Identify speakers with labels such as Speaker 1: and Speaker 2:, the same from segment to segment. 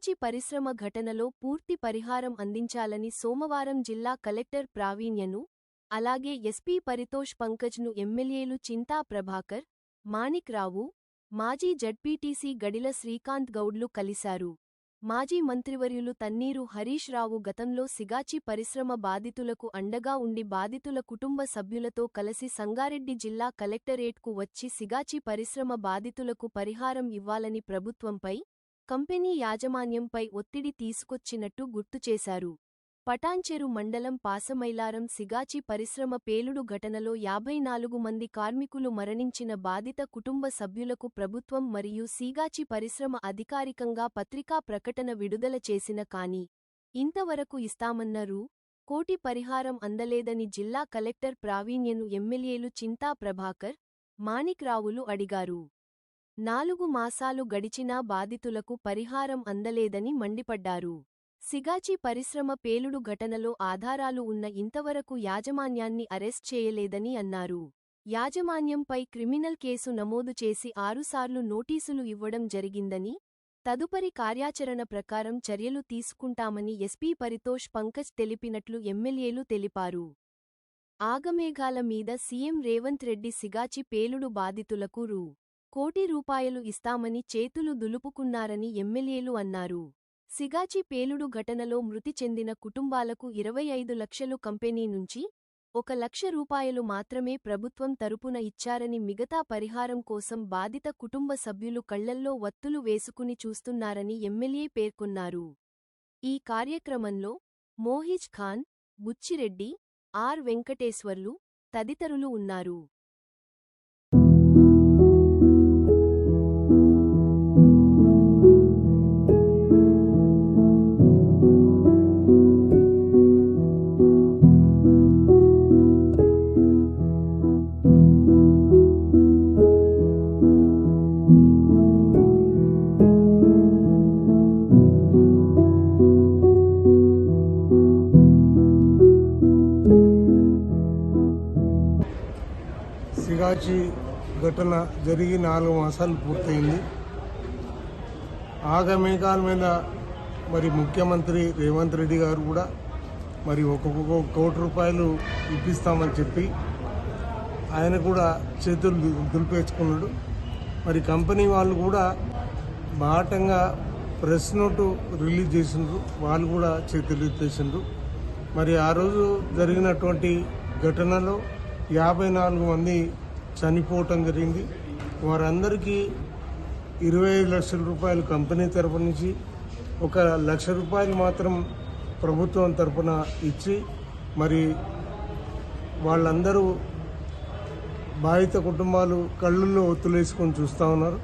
Speaker 1: సిగాచి పరిశ్రమ ఘటనలో పూర్తి పరిహారం అందించాలని సోమవారం జిల్లా కలెక్టర్ ప్రావీణ్యను అలాగే ఎస్పీ పరితోష్ పంకజ్ను ఎమ్మెల్యేలు చింతా ప్రభాకర్ మాణిక్ రావు మాజీ జడ్పీటీసీ గడిల శ్రీకాంత్ గౌడ్లు కలిశారు. మాజీ మంత్రివర్యులు తన్నీరు హరీష్ రావు గతంలో సిగాచి పరిశ్రమ బాధితులకు అండగా ఉండి బాధితుల కుటుంబ సభ్యులతో కలిసి సంగారెడ్డి జిల్లా కలెక్టరేట్కు వచ్చి సిగాచి పరిశ్రమ బాధితులకు పరిహారం ఇవ్వాలని ప్రభుత్వంపై కంపెనీ యాజమాన్యంపై ఒత్తిడి తీసుకొచ్చినట్టు గుర్తుచేశారు పటాన్చెరు మండలం పాసమైలారం సిగాచి పరిశ్రమ పేలుడు ఘటనలో యాభై నాలుగు మంది కార్మికులు మరణించిన బాధిత కుటుంబ సభ్యులకు ప్రభుత్వం మరియు సీగాచి పరిశ్రమ అధికారికంగా పత్రికా ప్రకటన విడుదల చేసిన కాని ఇంతవరకు ఇస్తామన్న రూ. కోటి పరిహారం అందలేదని జిల్లా కలెక్టర్ ప్రావీణ్యను ఎమ్మెల్యేలు చింతా ప్రభాకర్ మాణిక్ రావులు అడిగారు. నాలుగు మాసాలు గడిచినా బాధితులకు పరిహారం అందలేదని మండిపడ్డారు. సిగాచి పరిశ్రమ పేలుడు ఘటనలో ఆధారాలు ఉన్న ఇంతవరకు యాజమాన్యాన్ని అరెస్ట్ చేయలేదని అన్నారు. యాజమాన్యంపై క్రిమినల్ కేసు నమోదు చేసి ఆరుసార్లు నోటీసులు ఇవ్వడం జరిగిందని తదుపరి కార్యాచరణ ప్రకారం చర్యలు తీసుకుంటామని ఎస్పీ పరితోష్ పంకజ్ తెలిపినట్లు ఎమ్మెల్యేలు తెలిపారు. ఆగమేఘాల మీద సీఎం రేవంత్ రెడ్డి సిగాచి పేలుడు బాధితులకు రూ. కోటి రూపాయలు ఇస్తామని చేతులు దులుపుకున్నారని ఎమ్మెల్యేలు అన్నారు. సిగాచి పేలుడు ఘటనలో మృతి చెందిన కుటుంబాలకు ఇరవై ఐదు లక్షలు కంపెనీ నుంచి ఒక లక్ష రూపాయలు మాత్రమే ప్రభుత్వం తరపున ఇచ్చారని మిగతా పరిహారం కోసం బాధిత కుటుంబ సభ్యులు కళ్ళల్లో వత్తులు వేసుకుని చూస్తున్నారని ఎమ్మెల్యే పేర్కొన్నారు. ఈ కార్యక్రమంలో మోహిజ్ ఖాన్ బుచ్చిరెడ్డి ఆర్ వెంకటేశ్వర్లు తదితరులు ఉన్నారు.
Speaker 2: సిగాచి ఘటన జరిగి నాలుగు మాసాలు పూర్తయింది. ఆగమేఘాల మీద మరి ముఖ్యమంత్రి రేవంత్ రెడ్డి గారు కూడా మరి ఒక్కొక్క కోటి రూపాయలు ఇప్పిస్తామని చెప్పి ఆయన కూడా చేతులు దులిపేసుకున్నాడు. మరి కంపెనీ వాళ్ళు కూడా బాటంగా ప్రెస్ నోటు రిలీజ్ చేసిండ్రు. వాళ్ళు కూడా చేతులు ఎత్తేసిండ్రు. మరి ఆ రోజు జరిగినటువంటి ఘటనలో యాభై నాలుగు మంది చనిపోవటం జరిగింది. వారందరికీ ఇరవై ఐదు లక్షల రూపాయలు కంపెనీ తరపు నుంచి ఒక లక్ష రూపాయలు మాత్రం ప్రభుత్వం తరపున ఇచ్చి మరి వాళ్ళందరూ బాధిత కుటుంబాలు కళ్ళల్లో ఒత్తులేసుకొని చూస్తూ ఉన్నారు.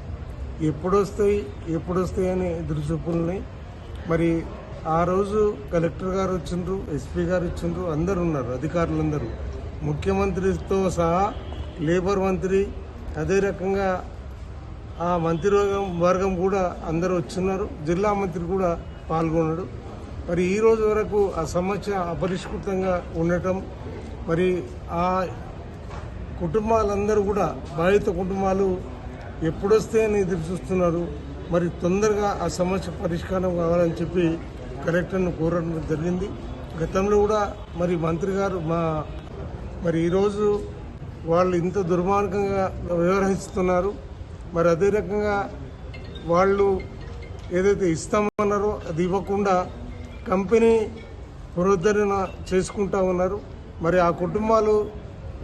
Speaker 2: ఎప్పుడొస్తాయి ఎప్పుడొస్తాయి అని ఎదురు చూపులున్నాయి మరి ఆ రోజు కలెక్టర్ గారు వచ్చిండ్రు ఎస్పీ గారు వచ్చిండ్రు అందరు ఉన్నారు అధికారులందరూ. ముఖ్యమంత్రితో సహా లేబర్ మంత్రి అదే రకంగా ఆ మంత్రివర్గం వర్గం కూడా అందరూ వచ్చిన్నారు. జిల్లా మంత్రి కూడా పాల్గొన్నాడు. మరి ఈ రోజు వరకు ఆ సమస్య అపరిష్కృతంగా ఉండటం మరి ఆ కుటుంబాలందరూ కూడా బాధిత కుటుంబాలు ఎప్పుడొస్తే అని ఎదురు చూస్తున్నారు. మరి తొందరగా ఆ సమస్య పరిష్కారం కావాలని చెప్పి కలెక్టర్ను కోరడం జరిగింది. గతంలో కూడా మరి మంత్రి గారు మా మరి ఈరోజు వాళ్ళు ఇంత దుర్మార్గంగా వ్యవహరిస్తున్నారు. మరి అదే రకంగా వాళ్ళు ఏదైతే ఇస్తామన్నారో అది ఇవ్వకుండా కంపెనీ పునరుద్ధరణ చేసుకుంటా ఉన్నారు. మరి ఆ కుటుంబాలు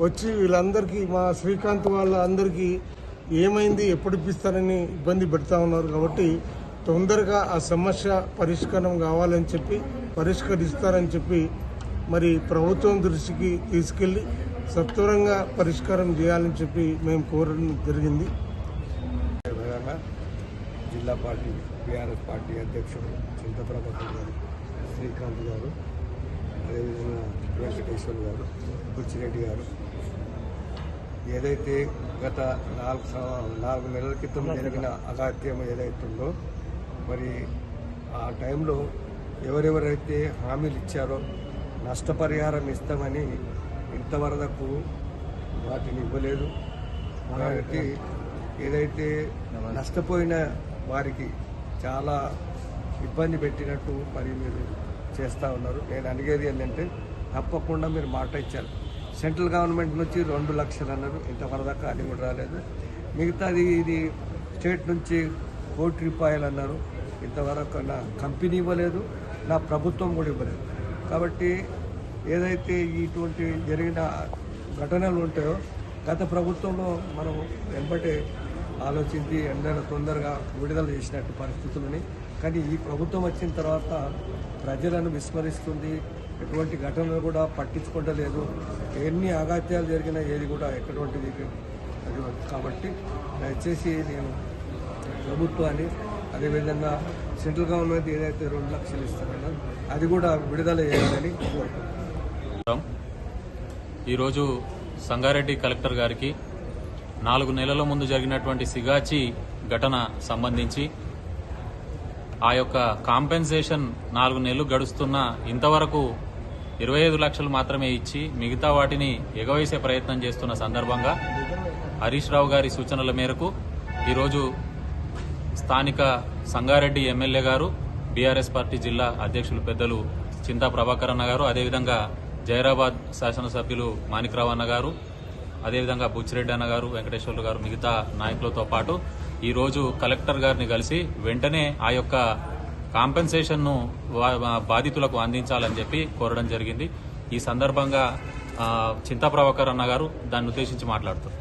Speaker 2: వచ్చి వీళ్ళందరికీ మా శ్రీకాంత్ వాళ్ళ అందరికీ ఏమైంది ఎప్పుడు ఇప్పిస్తారని ఇబ్బంది పెడతా ఉన్నారు కాబట్టి తొందరగా ఆ సమస్య పరిష్కారం కావాలని చెప్పి పరిష్కరిస్తారని చెప్పి మరి ప్రభుత్వం దృష్టికి తీసుకెళ్ళి సత్వరంగా పరిష్కారం చేయాలని చెప్పి మేము కోరడం జరిగింది.
Speaker 3: విధంగా జిల్లా పార్టీ బీఆర్ఎస్ పార్టీ అధ్యక్షుడు చింతప్రభాకర్ గారు శ్రీకాంత్ గారు అదేవిధంగా వెంకటేశ్వర్ గారు బుచ్చిరెడ్డి గారు. ఏదైతే గత నాలుగు నాలుగు నెలల క్రితం జరిగిన అగాత్యం ఏదైతుందో మరి ఆ టైంలో ఎవరెవరైతే హామీలు ఇచ్చారో నష్టపరిహారం ఇస్తామని ఇంతవరకు వాటిని ఇవ్వలేదు. కాబట్టి ఏదైతే నష్టపోయిన వారికి చాలా ఇబ్బంది పెట్టినట్టు మరి మీరు చేస్తూ ఉన్నారు. నేను అడిగేది ఏంటంటే తప్పకుండా మీరు మాట ఇచ్చారు. సెంట్రల్ గవర్నమెంట్ నుంచి రెండు లక్షలు అన్నారు. ఇంతవరదాకా అది కూడా రాలేదు. మిగతాది ఇది స్టేట్ నుంచి కోటి రూపాయలు అన్నారు. ఇంతవరకు నా కంపెనీ ఇవ్వలేదు నా ప్రభుత్వం కూడా ఇవ్వలేదు. కాబట్టి ఏదైతే ఇటువంటి జరిగిన ఘటనలు ఉంటాయో గత ప్రభుత్వంలో మనం వెంబటే ఆలోచించి ఎండైన తొందరగా విడుదల చేసినట్టు పరిస్థితులని కానీ ఈ ప్రభుత్వం వచ్చిన తర్వాత ప్రజలను విస్మరిస్తుంది. ఎటువంటి ఘటనలు కూడా పట్టించుకుంటలేదు ఎన్ని అగాత్యాలు జరిగినా ఏది కూడా ఎటువంటిది అది కాబట్టి దయచేసి నేను ప్రభుత్వాన్ని అదేవిధంగా సెంట్రల్ గవర్నమెంట్ ఏదైతే రెండు లక్షలు ఇస్తారో అది కూడా విడుదల చేయాలని
Speaker 4: ఈరోజు సంగారెడ్డి కలెక్టర్ గారికి నాలుగు నెలల ముందు జరిగినటువంటి సిగాచి ఘటన సంబంధించి ఆ యొక్క కాంపెన్సేషన్ నాలుగు నెలలు గడుస్తున్న ఇంతవరకు ఇరవై ఐదు లక్షలు మాత్రమే ఇచ్చి మిగతా వాటిని ఎగవేసే ప్రయత్నం చేస్తున్న సందర్భంగా హరీష్ రావు గారి సూచనల మేరకు ఈరోజు స్థానిక సంగారెడ్డి ఎమ్మెల్యే గారు బీఆర్ఎస్ పార్టీ జిల్లా అధ్యక్షులు పెద్దలు చింతా ప్రభాకర్ అన్న గారు అదేవిధంగా జైరాబాద్ శాసనసభ్యులు మాణిక్రావు అన్న గారు అదేవిధంగా బుచ్చిరెడ్డి అన్న గారు వెంకటేశ్వర్లు గారు మిగతా నాయకులతో పాటు ఈరోజు కలెక్టర్ గారిని కలిసి వెంటనే ఆ యొక్క కాంపెన్సేషన్ను వా- బాధితులకు అందించాలని చెప్పి కోరడం జరిగింది. ఈ సందర్భంగా చింతా ప్రభాకర్ అన్న గారు దాన్ని ఉద్దేశించి మాట్లాడుతారు